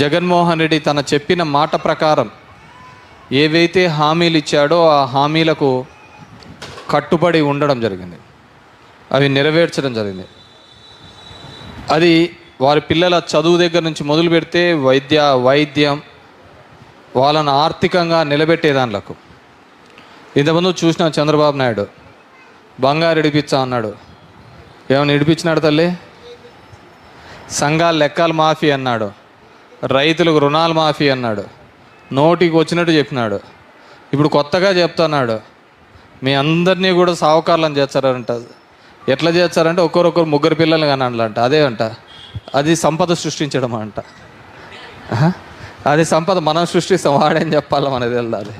జగన్మోహన్ రెడ్డి తన చెప్పిన మాట ప్రకారం ఏవైతే హామీలు ఇచ్చాడో ఆ హామీలకు కట్టుబడి ఉండడం జరిగింది. అవి నెరవేర్చడం జరిగింది. అది వారి పిల్లల చదువు దగ్గర నుంచి మొదలు పెడితే వైద్య వైద్యం వాళ్ళను ఆర్థికంగా నిలబెట్టే దానిలకు. ఇంతకుముందు చూసిన చంద్రబాబు నాయుడు బంగారు ఇడిపించా అన్నాడు. ఏమైనా ఇడిపించినాడు తల్లి? సంఘాల లెక్కలు మాఫీ అన్నాడు. రైతులకు రుణాలు మాఫీ అన్నాడు. నోటికి వచ్చినట్టు చెప్పినాడు. ఇప్పుడు కొత్తగా చెప్తున్నాడు మీ అందరినీ కూడా సావుకారులను చేస్తారంట. ఎట్లా చేస్తారంటే ఒక్కొక్కరు ముగ్గురు పిల్లలు కానీ అంట అదే అంట. అది సంపద సృష్టించడం అంట. అది సంపద మనం సృష్టిస్తాం. వాడేం చెప్పాలి మనది వెళ్ళాలి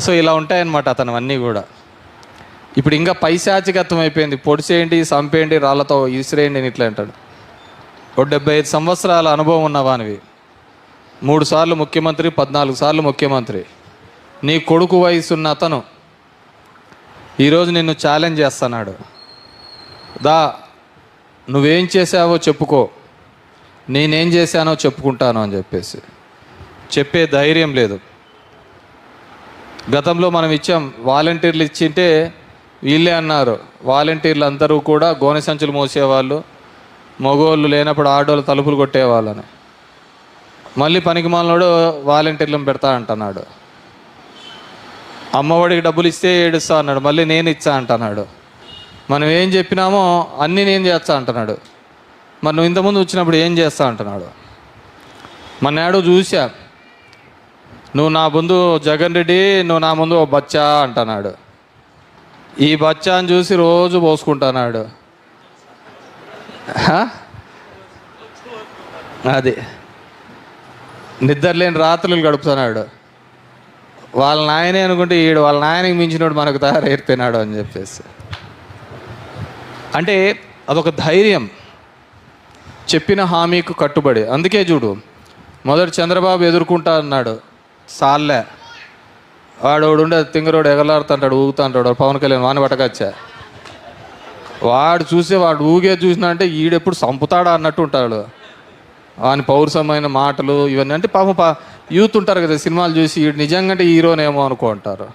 సో ఇలా ఉంటాయన్నమాట అతను అన్నీ కూడా. ఇప్పుడు ఇంకా పైశాచికత్వం అయిపోయింది. పొడిచేయండి చంపేయండి రాళ్ళతో ఇసిరేయండి అని ఇట్లా అంటాడు. ఒక డెబ్బై ఐదు సంవత్సరాల అనుభవం ఉన్నవానివి మూడు సార్లు ముఖ్యమంత్రి పద్నాలుగు సార్లు ముఖ్యమంత్రి. నీ కొడుకు వయసు ఉన్న అతను ఈరోజు నిన్ను ఛాలెంజ్ చేస్తున్నాడు. దా నువ్వేం చేసావో చెప్పుకో. నేనేం చేశానో చెప్పుకుంటాను అని చెప్పేసి. చెప్పే ధైర్యం లేదు. గతంలో మనం ఇచ్చాం వాలంటీర్లు ఇచ్చింటే వీళ్ళే అన్నారు. వాలంటీర్లు అందరూ కూడా గోనె సంచులు మోసేవాళ్ళు. మగోళ్ళు లేనప్పుడు ఆడోళ్ళు తలుపులు కొట్టేవాళ్ళని. మళ్ళీ పనికి మాలనోడు వాలంటీర్లను పెడతా అంటున్నాడు. అమ్మఒడికి డబ్బులు ఇస్తే ఏడుస్తా అన్నాడు మళ్ళీ నేను ఇచ్చా అంటున్నాడు. మనం ఏం చెప్పినామో అన్నీ నేను చేస్తా అంటున్నాడు. మరి నువ్వు ఇంతకుముందు వచ్చినప్పుడు ఏం చేస్తా అంటున్నాడు. మన నాడు చూసా నువ్వు నా ముందు జగన్ రెడ్డి నువ్వు నా ముందు ఓ బచ్చా అంటున్నాడు. ఈ బచ్చా అని చూసి రోజు పోసుకుంటున్నాడు. అది. నిద్రలేని రాత్రులు గడుపుతున్నాడు. వాళ్ళ నాయనే అనుకుంటే ఈడు వాళ్ళ నాయనకి మించినోడు మనకు తయారైపోయినాడు అని చెప్పేసి. అంటే అదొక ధైర్యం. చెప్పిన హామీకు కట్టుబడి. అందుకే చూడు మొదటి చంద్రబాబు ఎదుర్కొంటా అన్నాడు. సాల్లే. వాడు ఉండే తింగరోడు ఎగలాడుతుంటాడు ఊగుతుంటాడు పవన్ కళ్యాణ్ వాని పట్టకచ్చా? వాడు చూసే వాడు ఊగే చూసినా అంటే ఈడెప్పుడు చంపుతాడా అన్నట్టు ఉంటాడు. వాని పౌరుషమైన మాటలు ఇవన్నీ అంటే పాపం పా యూత్ ఉంటారు కదా సినిమాలు చూసి ఈడు నిజంగా అంటే హీరోనేమో అనుకుంటారు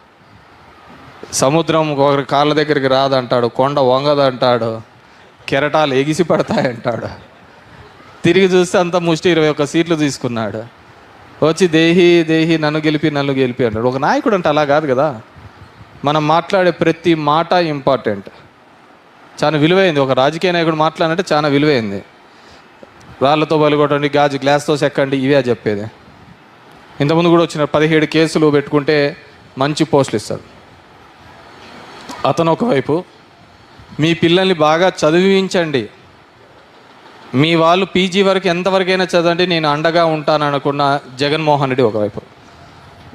సముద్రం ఒకరి కాళ్ళ దగ్గరికి రాదంటాడు కొండ వంగదంటాడు కెరటాలు ఎగిసి పడతాయంటాడు. తిరిగి చూస్తే అంత ముష్టి ఇరవై ఒక్క సీట్లు తీసుకున్నాడు. వచ్చి దేహి దేహి నన్ను గెలిపి నన్ను గెలిపి అంటాడు. ఒక నాయకుడు అంటే అలా కాదు కదా. మనం మాట్లాడే ప్రతి మాట ఇంపార్టెంట్ చాలా విలువైంది. ఒక రాజకీయ నాయకుడు మాట్లాడంటే చాలా విలువైంది. రాళ్ళతో బలిగొట్టండి గాజు గ్లాస్తో చెక్కండి ఇవే చెప్పేది. ఇంతకుముందు కూడా వచ్చిన పదిహేడు కేసులు పెట్టుకుంటే మంచి పోస్టులు ఇస్తాడు అతను ఒకవైపు మీ పిల్లల్ని బాగా చదివించండి. మీ వాళ్ళు పీజీ వరకు ఎంతవరకైనా చదవండి నేను అండగా ఉంటాను అనుకున్న జగన్మోహన్ రెడ్డి ఒకవైపు.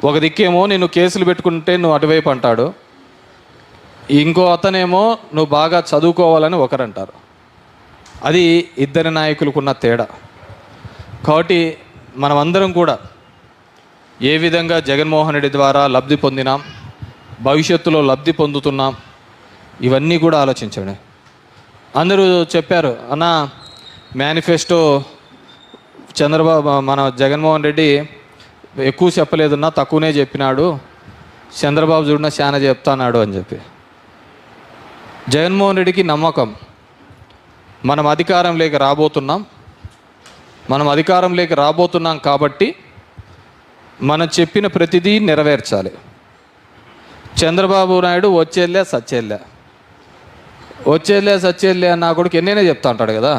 ఒక దిక్కేమో నేను కేసులు పెట్టుకుంటే నువ్వు అటువైపు అంటాడు. ఇంకో అతనేమో నువ్వు బాగా చదువుకోవాలని ఒకరంటారు. అది ఇద్దరి నాయకులకున్న తేడా. కాబట్టి మనమందరం కూడా ఏ విధంగా జగన్మోహన్ రెడ్డి ద్వారా లబ్ధి పొందినాం భవిష్యత్తులో లబ్ధి పొందుతున్నాం ఇవన్నీ కూడా ఆలోచించండి. అందరూ చెప్పారు అన్న మేనిఫెస్టో చంద్రబాబు మన జగన్మోహన్ రెడ్డి ఎక్కువ చెప్పలేదన్నా తక్కువనే చెప్పినాడు. చంద్రబాబు చూడిన చాలా చెప్తాన్నాడు అని చెప్పి. జగన్మోహన్ రెడ్డికి నమ్మకం. మనం అధికారంలోకి రాబోతున్నాం. మనం అధికారంలోకి రాబోతున్నాం కాబట్టి మనం చెప్పిన ప్రతిదీ నెరవేర్చాలి. చంద్రబాబు నాయుడు వచ్చేళ్ళే సచ్చేళ్ళే. వచ్చేళ్ళే సచ్చేళ్ళే నా కొడుకు ఎన్నైనా చెప్తా ఉంటాడు కదా.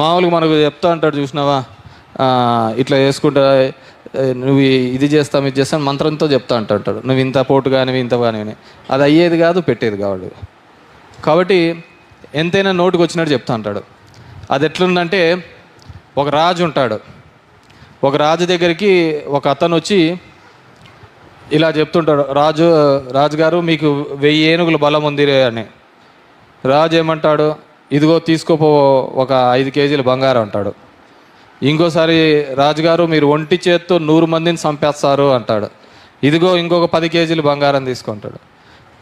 మామూలుగా మనకు చెప్తా ఉంటాడు చూసినావా? ఇట్లా చేసుకుంటా నువ్వు ఇది చేస్తాం ఇది చేస్తాను మంత్రంతో చెప్తా అంటాడు. నువ్వు ఇంత పోటు కానివి ఇంత కానివి అది అయ్యేది కాదు పెట్టేది కాదు. కాబట్టి ఎంతైనా నోటుకు వచ్చినట్టు చెప్తా అంటాడు. అది ఎట్లుందంటే ఒక రాజు ఉంటాడు. ఒక రాజు దగ్గరికి ఒక అతను వచ్చి ఇలా చెప్తుంటాడు రాజు రాజుగారు మీకు వెయ్యి ఏనుగుల బలం ఉంది అని. రాజు ఏమంటాడు ఇదిగో తీసుకోపో ఒక ఐదు కేజీల బంగారం అంటాడు. ఇంకోసారి రాజుగారు మీరు ఒంటి చేత్తో నూరు మందిని చంపేస్తారు అంటాడు. ఇదిగో ఇంకొక పది కేజీలు బంగారం తీసుకుంటాడు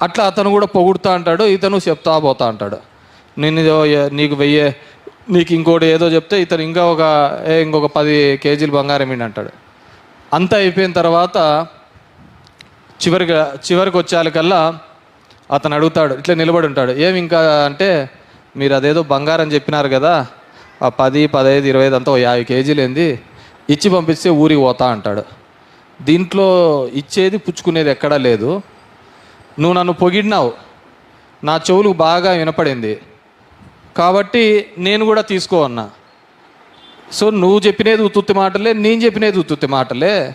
అట్లా అతను కూడా పొగుడుతా అంటాడు ఇతను చెప్తా పోతా అంటాడు. నేను నీకు వెయ్యే నీకు ఇంకోటి ఏదో చెప్తే ఇతను ఇంకా ఒక ఏ ఇంకొక పది కేజీలు బంగారం ఏంటి అంటాడు. అంతా అయిపోయిన తర్వాత చివరికి చివరికి వచ్చేకల్లా అతను అడుగుతాడు ఇట్లా నిలబడి ఉంటాడు. ఏమి ఇంకా అంటే మీరు అదేదో బంగారం చెప్పినారు కదా ఆ పది పదహైదు ఇరవై ఐదు అంతా యాభై కేజీలు ఏంది ఇచ్చి పంపిస్తే ఊరికి పోతా అంటాడు. దీంట్లో ఇచ్చేది పుచ్చుకునేది ఎక్కడా లేదు. నువ్వు నన్ను పొగిడినావు. నా చెవులు బాగా వినపడింది. కాబట్టి నేను కూడా తీసుకో అన్నా. సో నువ్వు చెప్పినది ఉత్తుత్తి మాటలే నేను చెప్పినది ఉత్తుత్తి మాటలే.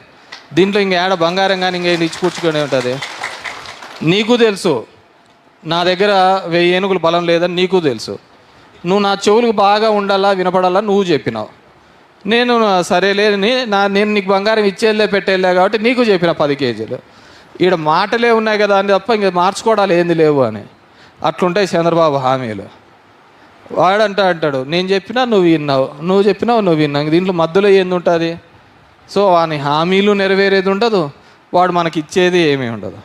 దీంట్లో ఇంక ఏడ బంగారం కానీ ఇంకేం ఇచ్చి కూర్చుకొని ఉంటుంది? నీకు తెలుసు. నా దగ్గర వెయ్యి ఏనుగులు బలం లేదని నీకు తెలుసు. నువ్వు నా చెవులకు బాగా ఉండాలా వినపడాలా నువ్వు చెప్పినావు. నేను సరేలే నా నేను నీకు బంగారం ఇచ్చేళ్ళే పెట్టేళ్ళే కాబట్టి నీకు చెప్పిన పది కేజీలు. ఈడ మాటలే ఉన్నాయి కదా అని తప్ప ఇంక మార్చుకోవడాలు ఏంది లేవు అని. అట్లుంటాయి చంద్రబాబు హామీలు. వాడంట అంటాడు నేను చెప్పినా నువ్వు విన్నావు నువ్వు చెప్పినావు నువ్వు విన్నావు దీంట్లో మధ్యలో ఏంది ఉంటుంది? సో వాని హామీలు నెరవేరేది ఉండదు వాడు మనకి ఇచ్చేది ఏమీ ఉండదు.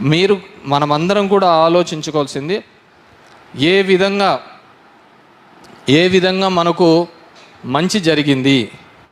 మీరు మనమందరం కూడా ఆలోచించుకోవాల్సింది ఏ విధంగా ఏ విధంగా మనకు మంచి జరిగింది?